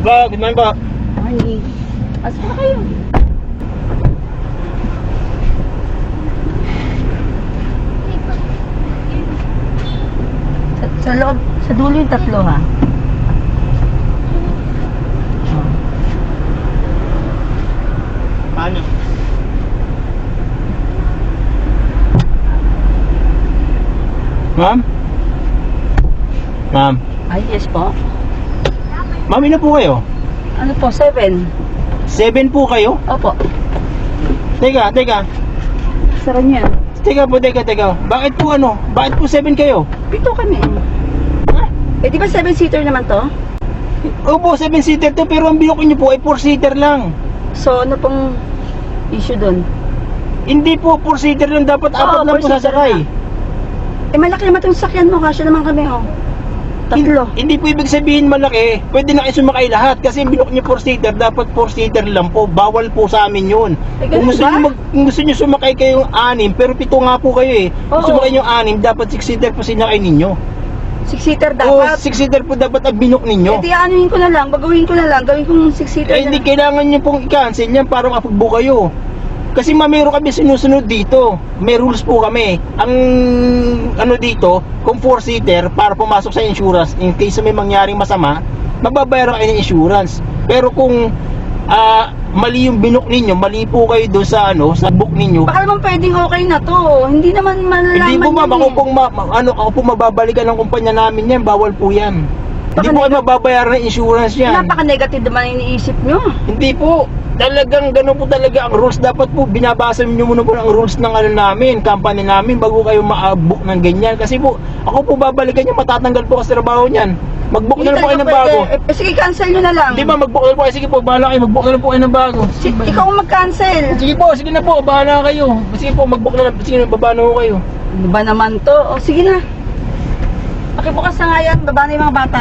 Ba, good morning po. Ay, asa na kayo? Sa, sa loob, sa dulo yung tatlo ha. Oh. Paano? Ma'am? Ma'am? Ay, yes po. Ma'am, ina po kayo? Ano po, seven? Seven po kayo? Opo. Teka, teka. Sara niya. Teka po, teka, teka. Bakit po ano? Bakit po seven kayo? Pito kami. Eh, di ba seven-seater naman to? Opo, seven seater to pero ang bilok niyo po ay four seater lang. So, ano pong issue doon? Hindi po four seater lang dapat apat Oo, lang po four-seater sasakay. Eh, malaki naman itong sakyan mo. Kasya naman kami, oh. Tatlo. Hin- Hindi po ibig sabihin malaki. Pwede na kayo sumakay lahat kasi bilok niyo four seater dapat four seater lang po. Bawal po sa amin 'yun. Eh, kung gusto niyo mag, kung gusto niyo sumakay kayong anim pero pito nga po kayo eh. Kung Oo. sumakay niyo anim dapat six seater po sinakay ninyo. Six-seater O dapat. six seater po dapat ang binok ninyo. Eh, di anuhin ko na lang. Bagawin ko na lang. Gawin kong six-seater Eh, na hindi lang. kailangan nyo pong i-cancel yan para makapagbo kayo. Kasi ma, meron kami sinusunod dito. May rules po kami. Ang ano dito, kung four-seater, para pumasok sa insurance, in case may mangyaring masama, mababayaran kayo ng insurance. Pero kung ah, mali yung binok ninyo, mali po kayo doon sa ano, sa book ninyo, Baka naman pwedeng okay na to. Hindi naman malalaman hindi po ma'am, ako eh. pong, ma- ano, ako po mababalikan ng kumpanya namin yan, bawal po yan. Hindi po kayo mababayaran ng insurance yan. Napaka-negative naman iniisip nyo. Hindi po. Talagang gano'n po talaga ang rules. Dapat po binabasa niyo muna po ang rules ng ano namin, company namin bago kayo ma-book ng ganyan. Kasi po, ako po babalikan niyo, matatanggal po kasi trabaho niyan. Mag-book na lang po kayo ng bago. pwede. Eh, sige, cancel nyo na lang. Di ba mag-book na lang po kayo? Sige po, bahala kayo. Mag-book na lang po kayo ng bago. Si, ikaw ang mag-cancel. Sige po, sige na po, bahala kayo. Sige po, mag-book na lang. Sige, baba na po kayo. Ano ba naman to? O, sige na. Pakibukas na nga yan. Baba na yung mga bata.